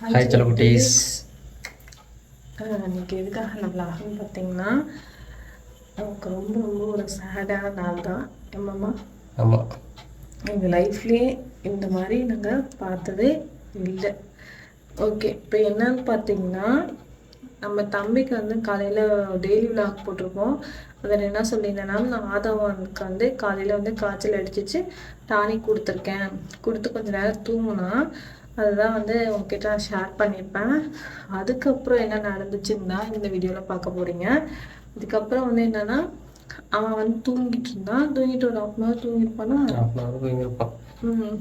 Hi செல்ல குட்டீஸ் இன்னைக்கு எதுக்காக நான் விளாகுன்னு பார்த்தீங்கன்னா நமக்கு ரொம்ப ரொம்ப ஒரு சேடான நாள் தான். எம்மம்மா ஆமாம் எங்கள் லைஃப்லேயே இந்த மாதிரி நாங்கள் பார்த்ததே இல்லை. ஓகே இப்போ என்னன்னு பார்த்தீங்கன்னா நம்ம தம்பிக்கு வந்து காலையில் டெய்லி விளாக் போட்டிருக்கோம். அதில் என்ன சொல்லியிருந்தேன்னா நான் ஆதவனுக்கு வந்து காலையில் வந்து காய்ச்சல் அடிச்சிச்சு டானிக் கொடுத்துருக்கேன். கொடுத்து கொஞ்ச நேரம் தூங்குனா அதுதான் வந்து உங்ககிட்ட நான் ஷேர் பண்ணியிருப்பேன் அதுக்கப்புறம் என்ன நடந்துச்சுன்னு தான் இந்த வீடியோவில் பார்க்க போகிறீங்க இதுக்கப்புறம் வந்து என்னென்னா அவன் வந்து தூங்கிட்டு இருந்தான். தூங்கிட்டு ஒரு ஹாஃப் அன் ஹவர் தூங்கிருப்பானா ஹாஃப் அன் ம்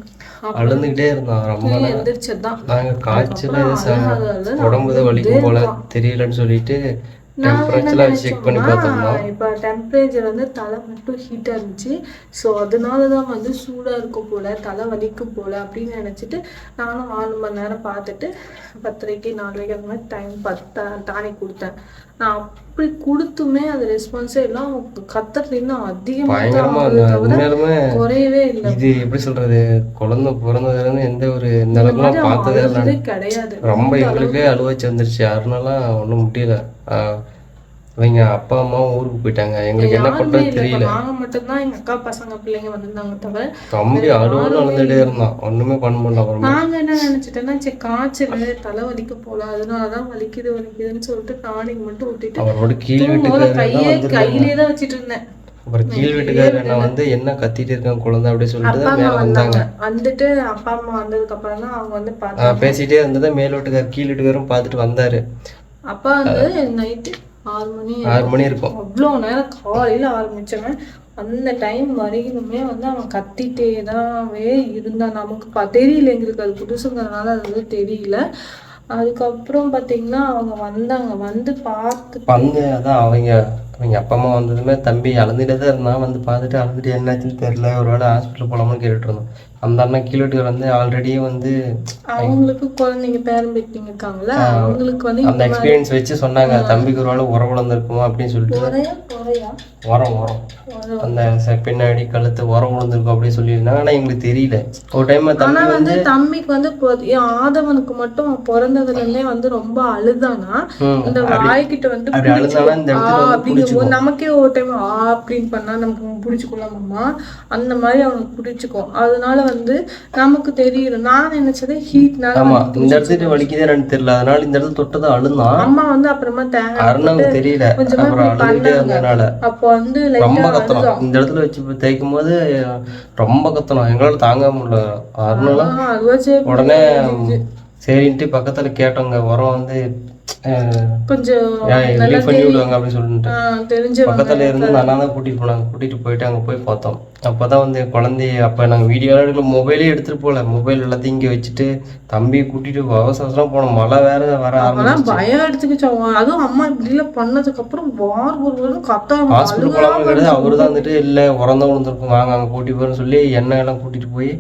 அழுந்துக்கிட்டே இருந்தான். ரொம்ப எந்திரிச்சதுதான். நாங்கள் காய்ச்சல் வலிக்கும் போல தெரியலன்னு சொல்லிட்டு டெம்பரேச்சர்லாம் செக் பண்ணி பார்த்துருந்தோம் இப்போ டெம்பரேச்சர் வந்து தலை மட்டும் ஹீட்டாக இருந்துச்சு. ஸோ அதனால தான் வந்து சூடாக இருக்கும் போல தலை வலிக்கும் போல அப்படின்னு நினச்சிட்டு நானும் ஆறு மணி நேரம் பார்த்துட்டு பத்தரைக்கு நாலரைக்கு அந்த மாதிரி டைம் பத்தா டானிக் கொடுத்தேன். நான் அப்படி கொடுத்துமே அது ரெஸ்பான்ஸே எல்லாம் கத்துறது இன்னும் அதிகமாக குறையவே இல்லை. இது எப்படி சொல்றது குழந்தை பிறந்ததுல இருந்து எந்த ஒரு இந்த அளவுக்குலாம் பார்த்ததே கிடையாது. ரொம்ப எங்களுக்கே அழுவாச்சு வந்துருச்சு. யாருனாலாம் ஒன்றும் முடியல. ஆஹ் இவங்க அப்பா அம்மாவும் ஊருக்கு போயிட்டாங்க. எங்களுக்கு என்ன பண்றது தெரியல. நாங்க மட்டும்தான் எங்க அக்கா பசங்க பிள்ளைங்க வந்திருந்தாங்க தவிர தம்பி அழுவாலும் அழுதுகிட்டே இருந்தான். ஒண்ணுமே பண்ண முடியல அப்புறமா. நாங்க என்ன நினைச்சிட்டோம்னா சரி காய்ச்சல் தலை வலிக்க போல அதனாலதான் வலிக்குது வலிக்குதுன்னு சொல்லிட்டு டானிக் மட்டும் விட்டுட்டு அவரோட கீழ் வீட்டுக்காரர் கையே தான் கையிலே தான் வச்சிட்டு இருந்தேன். அப்புறம் கீழ் வீட்டுக்காரர் என்ன வந்து என்ன கத்திட்டு இருக்கான் குழந்தை அப்படி சொல்லிட்டு தான் அம்மா மேல வந்தாங்க. வந்துட்டு அப்பா அம்மா வந்ததுக்கு அப்புறம் தான் அவங்க வந்து பார்த்தாங்க. பேசிட்டே இருந்ததை மேல் வீட்டுக்காரர் கீழ் வீட்டுக்காரும் பார்த்துட்டு வந்தாரு. அப்பா வந்து நைட்டு ஆறு மணி ஆறு மணி இருக்கும். அவ்வளோ நேரம் காலையில ஆரம்பிச்சவன் அந்த டைம் வரைக்குமே வந்து அவன் கத்திட்டே தான்வே இருந்தான். நமக்கு ப தெரியல எங்களுக்கு அது புதுசுங்கிறதுனால அது வந்து தெரியல. அதுக்கப்புறம் பார்த்தீங்கன்னா அவங்க வந்தாங்க. வந்து பார்த்து வந்து அதான் அவங்க அவங்க அப்பா அம்மா வந்ததுமே தம்பி அழுதுகிட்டே தான் இருந்தான். வந்து பார்த்துட்டு அழுதுட்டு என்னாச்சுன்னு தெரியல. ஒரு வேளை ஹாஸ்பிட்டல் போகலாமான்னு கேட்டுட்டு இருந்தோம். அந்த அண்ணா கீழ் வீட்டுக்காரர் வந்து ஆல்ரெடியே வந்து அவங்களுக்கு குழந்தைங்க பேரன் பேத்திங்க இருக்காங்கல்ல அவங்களுக்கு வந்து அந்த எக்ஸ்பீரியன்ஸ் வச்சு சொன்னாங்க தம்பிக்கு ஒரு வேளை உரம் விழுந்திருக்குமா? அப்படின்னு சொல்லிட்டு. உரம் உரம். அந்த பின்னாடி கழுத்து உரம் விழுந்திருக்கும் அப்படின்னு சொல்லியிருந்தாங்க. ஆனா எங்களுக்கு தெரியல. ஒரு டைம் தம்பி வந்து தம்பிக்கு வந்து ஆதவனுக்கு மட்டும் பிறந்ததுல இருந்தே வந்து ரொம்ப அழுதானா? இந்த வாய்க்கிட்ட வந்து அழுதானா? இந்த நமக்கே ஒரு டைம் ஆ அப்படின்னு பண்ணா நமக்கு பிடிச்சிக்கலாமாம்மா அந்த மாதிரி அவனுக்கு பிடிச்சிக்கும். அதனால வந்து நமக்கு தெரியும். நான் நினைச்சது ஹீட்னால ஆமா இந்த இடத்துக்கு வலிக்குதே எனக்கு தெரியல. அதனால இந்த இடத்துல தொட்டதான் அழுந்தான் அம்மா வந்து அப்புறமா அருணாவுக்கு தெரியல. இருந்ததுனால அப்போ வந்து ரொம்ப கத்தணும். இந்த இடத்துல வச்சு தேய்க்கும் போது ரொம்ப கத்தணும். எங்களால தாங்க முடியல. அருணெல்லாம் உடனே சரின்ட்டு பக்கத்துல கேட்டோங்க உரம் வந்து கொஞ்சம் ரிலீஃப் பண்ணி விடுவாங்க அப்படின்னு சொல்லிட்டு. தெரிஞ்சவங்க பக்கத்துல இருந்து அந்த அண்ணா தான் கூட்டிட்டு போனாங்க. கூட்டிட்டு போயிட்டு அங்க போய் பார்த்தோம். அப்பதான் வந்து குழந்தைய அப்ப நாங்க வீடியோ எடுக்கல. மொபைலே எடுத்துட்டு போல மொபைல் எல்லாத்தையும் இங்க வச்சுட்டு தம்பியை கூட்டிட்டு அவசர அவசரம் போனோம். மழை வேற வர ஆரம்பிச்சு பயம் எடுத்துக்கிச்சு அவங்க. அதுவும் அம்மா இப்படி எல்லாம் பண்ணதுக்கு அப்புறம் வார் ஒரு வாரம் கத்த ஹாஸ்பிட்டல் போலாமல் கிடையாது அவரு தான் வந்துட்டு இல்லை உறந்த விழுந்திருக்கும் வாங்க அங்கே கூட்டி போகிறேன்னு சொல்லி எண்ணெய் எல்லாம் கூட்டிட்டு போய்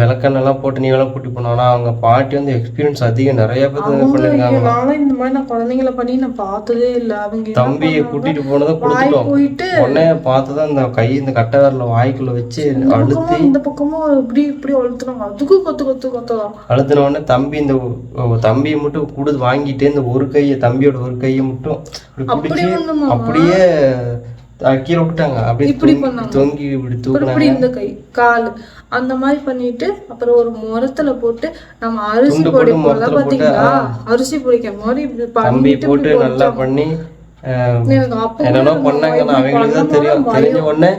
விளக்கெண்ணெல்லாம் போட்டு நீ எல்லாம் கூட்டி போனோம் ஆனால் அவங்க பாட்டி வந்து எக்ஸ்பீரியன்ஸ் அதிகம். நிறைய பேர் இது பண்ணியிருக்காங்க. நானும் இந்த மாதிரி நான் குழந்தைங்கள பண்ணி நான் பார்த்ததே இல்ல. அவங்க தம்பியை கூட்டிட்டு போனதை கொடுத்துட்டோம். உடனே பார்த்து தான் இந்த கை இந்த கட்டை விரல வாய்க்குள்ள வச்சு அழுத்தி இந்த பக்கமும் இப்படி இப்படி அழுத்துனாங்க. அதுக்கும் கொத்து கொத்து கொத்தலாம் அழுத்தின உடனே தம்பி இந்த தம்பியை மட்டும் கொடுத்து வாங்கிட்டு இந்த ஒரு கையை தம்பியோட ஒரு கையை மட்டும் அப்படியே கீழே விட்டாங்க அப்படியே இப்படி பண்ணாங்க. தொங்கி இப்படி தூக்குனாங்க. இந்த கை கால் அந்த மாதிரி பண்ணிட்டு அப்புறம் ஒரு முரத்துல போட்டு நம்ம அரிசி பொடி போட்டு, பாத்தீங்களா? அரிசி பொடிக்க மாதிரி இப்படி பண்ணிட்டு போட்டு நல்லா பண்ணி என்னென்னோ கூட பண்ணாங்க. இப்படி நான் அவங்களுக்கு தான் தெரியும். தெரிஞ்ச உடனே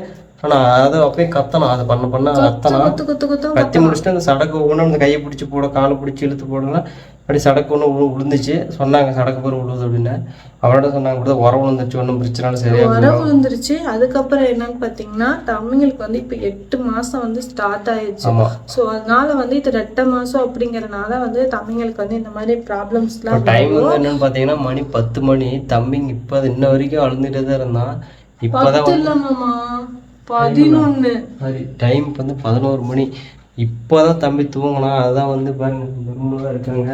ஆனா அது அப்பயே கத்தணும். அதை பண்ண பண்ண கத்தணும் கொத்து கொத்து கொத்து கத்தி முடிச்சுட்டு அந்த சடக்கு ஒவ்வொன்றும் அந்த கையை பிடிச்சி போட காலை பிடிச்சி இழுத்து போடலாம். அப்படி சடக்கு ஒன்று விழுந்துச்சு சொன்னாங்க சடக்கு பேர் விழுது அப்படின்னு. அவரோட சொன்னாங்க கூட உரம் விழுந்துருச்சு ஒன்றும் பிரச்சனை சரியா வர விழுந்துருச்சு அதுக்கப்புறம் என்னன்னு பாத்தீங்கன்னா தம்பிங்களுக்கு வந்து இப்ப எட்டு மாசம் வந்து ஸ்டார்ட் ஆயிடுச்சு ஸோ அதனால வந்து இது ரெட்டை மாசம் அப்படிங்கறனால வந்து தம்பிங்களுக்கு வந்து இந்த மாதிரி ப்ராப்ளம்ஸ்லாம் டைம் வந்து என்னன்னு பார்த்தீங்கன்னா மணி பத்து மணி. தம்பிங்க இப்போ இன்ன வரைக்கும் அழுந்துட்டே தான் இருந்தான் இப்போதான் இல்லம்மாமா பதினொன்னு. சரி டைம் இப்போ வந்து பதினோரு மணி. இப்போதான் தம்பி தூங்கினா அதுதான் வந்து பாருங்க தான் இருக்காங்க.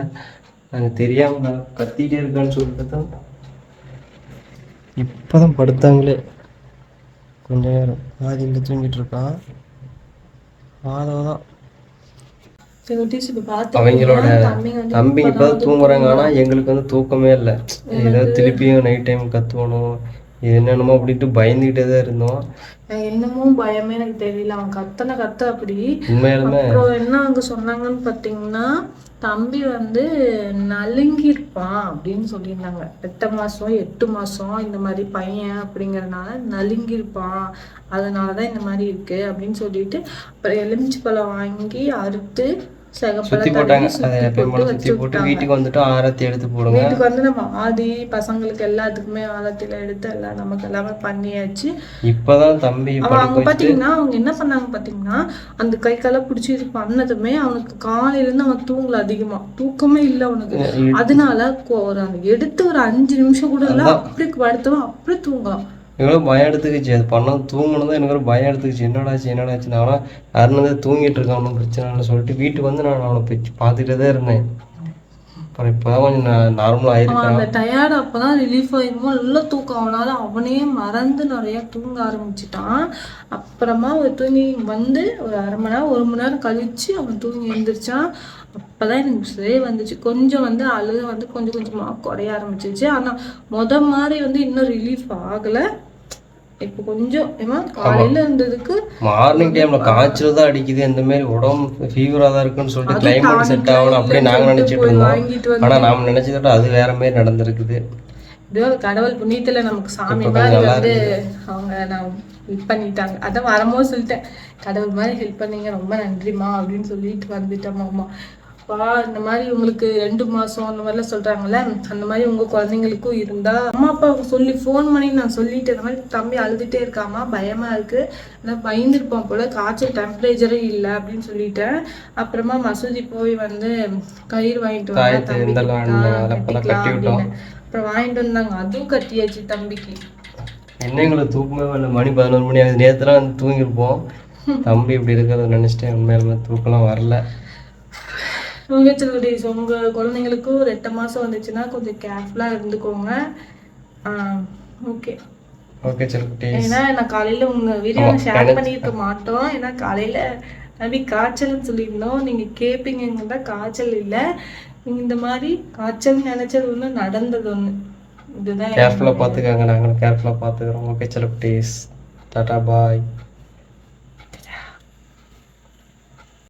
நாங்கள் தெரியாம கத்திட்டே இருக்கான்னு சொல்லிட்டு தான் இப்போதான் படுத்தாங்களே. கொஞ்ச நேரம். பாதி இங்கே தூங்கிட்டு இருக்கான். மாதவ தான் இப்போ அவங்களோட தம்பிங்க தம்பி இப்பதான் தூங்குறாங்க. ஆனா எங்களுக்கு வந்து தூக்கமே இல்லை. ஏதாவது திருப்பியும் நைட் டைம் கத்துவணும். இது என்னென்னமோ அப்படின்ட்டு பயந்துகிட்டே தான் இருந்தோம். என்னமோ பயமே எனக்கு தெரியல. அவன் கத்தனை கத்த அப்படி. உண்மையாலுமே. அப்புறம் என்ன அங்க சொன்னாங்கன்னு பாத்தீங்கன்னா தம்பி வந்து நலுங்கிருப்பான் அப்படின்னு சொல்லியிருந்தாங்க. எட்டு மாசம் எட்டு மாசம் இந்த மாதிரி பையன் அப்படிங்கறதுனால நலுங்கிருப்பான் அதனாலதான் இந்த மாதிரி இருக்கு அப்படின்னு சொல்லிட்டு அப்புறம் எலுமிச்சை பழம் வாங்கி அறுத்து சுத்தி போட்டாங்க. சுத்தி போட்டு வீட்டுக்கு வந்துட்டு ஆரத்தி எடுத்து போடுங்க. வீட்டுக்கு வந்து நம்ம ஆதி பசங்களுக்கு எல்லாத்துக்குமே ஆலத்தில எடுத்து எல்லாம் நமக்கு எல்லாமே பண்ணியாச்சு. இப்பதான் தம்பி அவங்க பாத்தீங்கன்னா அவங்க என்ன பண்ணாங்க பாத்தீங்கன்னா அந்த கை கால பிடிச்சி இது பண்ணதுமே அவனுக்கு காலையில இருந்து அவன் தூங்கல அதிகமா. தூக்கமே இல்ல அவனுக்கு. அதனால ஒரு எடுத்து ஒரு அஞ்சு நிமிஷம் கூட இல்ல அப்படி படுத்தவன் அப்படி தூங்கலாம் எனக்கு பயம் எடுத்துக்கிச்சு. அது பண்ணால் தூங்கணும் தான் எனக்கு ஒரு பயம் எடுத்துக்கிச்சு. என்னடாச்சு என்னடாச்சு நான் ஆனால் அருணதான் தூங்கிட்டு இருக்கான் ஒன்றும் பிரச்சனை இல்லை சொல்லிட்டு வீட்டுக்கு வந்து நான் அவனை பிச்சு பார்த்துட்டே தான் இருந்தேன். அப்புறம் இப்போதான் கொஞ்சம் நார்மலாக அவன் ஆயிருக்கான். அந்த டயர்டு அப்பதான் ரிலீஃப் ஆயிருமோ நல்லா தூக்கம் அவனால அவனே மறந்து நிறைய தூங்க ஆரம்பிச்சிட்டான். அப்புறமா ஒரு தூங்கி வந்து ஒரு அரை மணி நேரம் ஒரு மணி நேரம் கழிச்சு அவன் தூங்கி எழுந்திரிச்சான். அப்பதான் எனக்கு சரியே வந்துச்சு. கொஞ்சம் வந்து அழுக வந்து கொஞ்சம் கொஞ்சமாக குறைய ஆரம்பிச்சிச்சு ஆனா முத மாதிரி வந்து இன்னும் ரிலீஃப் ஆகலை. இப்போ கொஞ்சம் ஏமா காலையில இருந்ததுக்கு மார்னிங் டைம்ல காய்ச்சல் தான் அடிக்குது இந்த மாதிரி உடம்பு ஃபீவரா தான் இருக்குன்னு சொல்லிட்டு கிளைமேட் செட் ஆகணும் அப்படியே நாங்க நினைச்சிட்டு இருந்தோம். ஆனா நாம நினைச்சதை விட அது வேற மாதிரி நடந்திருக்குது. இதோ கடவுள் புண்ணியத்துல நமக்கு சாமி மாதிரி வந்து அவங்க நான் ஹெல்ப் பண்ணிட்டாங்க. அதான் வரும்போது சொல்லிட்டேன். கடவுள் மாதிரி ஹெல்ப் பண்ணீங்க ரொம்ப நன்றிம்மா அப்படின்னு சொல்லிட்டு வந்துட்டேன் அம்மா வா இந்த மாதிரி உங்களுக்கு ரெண்டு மாசம் அந்த மாதிரிலாம் சொல்றாங்கல்ல அந்த மாதிரி உங்க குழந்தைங்களுக்கும் இருந்தா அம்மா அப்பா சொல்லி ஃபோன் பண்ணி நான் சொல்லிட்டு இந்த மாதிரி தம்பி அழுதுட்டே இருக்காமா? பயமா இருக்கு. ஆனால் பயந்துருப்பான் போல காய்ச்சல் டெம்பரேச்சரே இல்லை அப்படின்னு சொல்லிட்டேன். அப்புறமா மசூதி போய் வந்து கயிறு வாங்கிட்டு. அப்படின்னு. அப்புறம் வாங்கிட்டு வந்தாங்க. அதுவும் கட்டியாச்சு தம்பிக்கு. என்ன எங்களுக்கு தூக்கமே வரல. மணி பதினோரு மணி ஆகுது. நேற்றுலாம் வந்து தூங்கியிருப்போம். தம்பி இப்படி இருக்கிறத நினைச்சிட்டேன். உண்மையாலுமே தூக்கம்லாம் வரல. முகச்சல்குடிஸ் உங்க குழந்தைங்களுக்கும் ரெட்டை மாசம் வந்துச்சுன்னா கொஞ்சம் கேர்ஃபுல்லா இருந்துக்கோங்க. ஓகே ஓகே செல்குட்டி ஏன்னா நான் காலையில உங்க வீடியோ ஷேர் பண்ணியிருக்க மாட்டோம். ஏன்னா காலையில நபி காய்ச்சல்னு சொல்லியிருந்தோம். நீங்க கேப்பீங்க தான் காய்ச்சல் இல்லை. நீங்க இந்த மாதிரி காய்ச்சல் நினைச்சது ஒண்ணு நடந்தது ஒண்ணு. இதுதான் கேர்ஃபுல்லாக பார்த்துக்கங்க நாங்களும் கேர்ஃபுல்லாக பார்த்துக்கிறோம் ஓகே செல்குட்டீஸ் டாடா பாய்.